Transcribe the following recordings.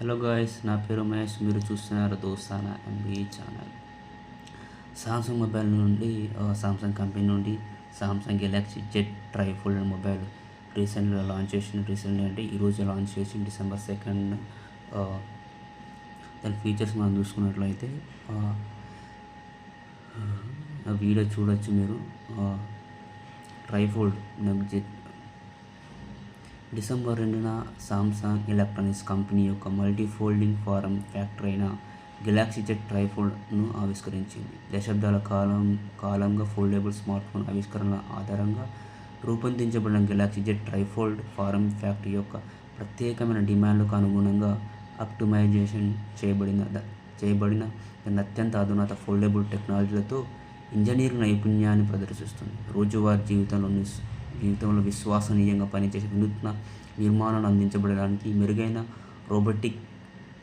Hello guys నా పేరు మహేష్. మీరు చూస్తున్నారు Dostana M B channel Samsung mobile నుండి సామ్సంగ్ కంపెనీ నుండి Samsung Galaxy Z tri fold mobile రీసెంట్గా లాంచ్ చేసిన రీసెంట్గా అంటే ఈరోజు లాంచ్ చేసి డిసెంబర్ సెకండ్ దాని ఫీచర్స్ మనం చూసుకున్నట్లయితే వీడియో చూడొచ్చు మీరు. ట్రైఫోల్డ్ జెడ్ డిసెంబర్ రెండున సామ్సంగ్ ఎలక్ట్రానిక్స్ కంపెనీ యొక్క మల్టీ ఫోల్డింగ్ ఫారం ఫ్యాక్టరీ అయిన గెలాక్సీ జెట్ ట్రైఫోల్డ్ను ఆవిష్కరించింది. దశాబ్దాల కాలం కాలంగా ఫోల్డబుల్ స్మార్ట్ ఫోన్ ఆవిష్కరణల ఆధారంగా రూపొందించబడిన Galaxy Z trifold form factory యొక్క ప్రత్యేకమైన డిమాండ్లకు అనుగుణంగా అప్టిమైజేషన్ చేయబడిన చేయబడిన దాని అత్యంత అధునాత ఫోల్డబుల్ టెక్నాలజీలతో ఇంజనీరింగ్ నైపుణ్యాన్ని ప్రదర్శిస్తుంది. రోజువారీ జీవితంలో జీవితంలో విశ్వసనీయంగా పనిచేసే వినూత్న నిర్మాణాలు అందించబడడానికి మెరుగైన రోబోటిక్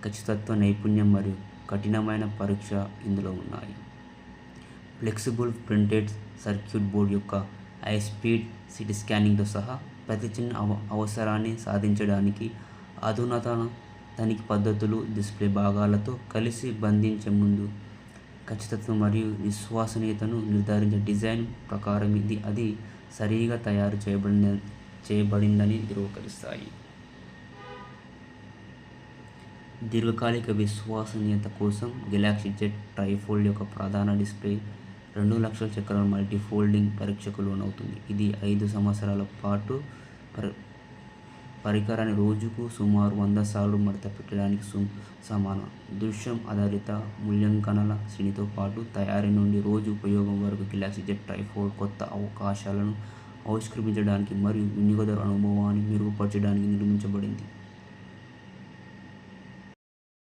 ఖచ్చితత్వ నైపుణ్యం మరియు కఠినమైన పరీక్ష ఇందులో ఉన్నాయి. ఫ్లెక్సిబుల్ ప్రింటెడ్ సర్క్యూట్ బోర్డ్ యొక్క హై స్పీడ్ సిటీ స్కానింగ్తో సహా ప్రతి చిన్న అవ అవసరాన్ని సాధించడానికి అధునాతన తనిఖీ పద్ధతులు డిస్ప్లే భాగాలతో కలిసి బంధించే ముందు ఖచ్చితత్వం మరియు విశ్వసనీయతను నిర్ధారించే డిజైన్ ప్రకారం ఇది అది సరిగా తయారు చేయబడిన చేయబడిందని ధృవీకరిస్తాయి. దీర్ఘకాలిక విశ్వసనీయత కోసం గెలాక్సీ జెట్ ట్రైఫోల్డ్ యొక్క ప్రధాన డిస్ప్లే రెండు లక్షల చక్రాల మల్టీ ఫోల్డింగ్ పరీక్షకు లోనవుతుంది. ఇది ఐదు సంవత్సరాల పాటు పరి పరికరాన్ని రోజుకు సుమారు వంద సార్లు మడత పెట్టడానికి సు సమానం దృశ్యం ఆధారిత మూల్యాంకనాల శ్రేణితో పాటు తయారీ నుండి రోజు ఉపయోగం వరకు గెలాక్సీ జెట్ ట్రైఫోల్డ్ కొత్త అవకాశాలను ఆవిష్కరించడానికి మరియు వినియోగదారు అనుభవాన్ని మెరుగుపరచడానికి నిర్మించబడింది.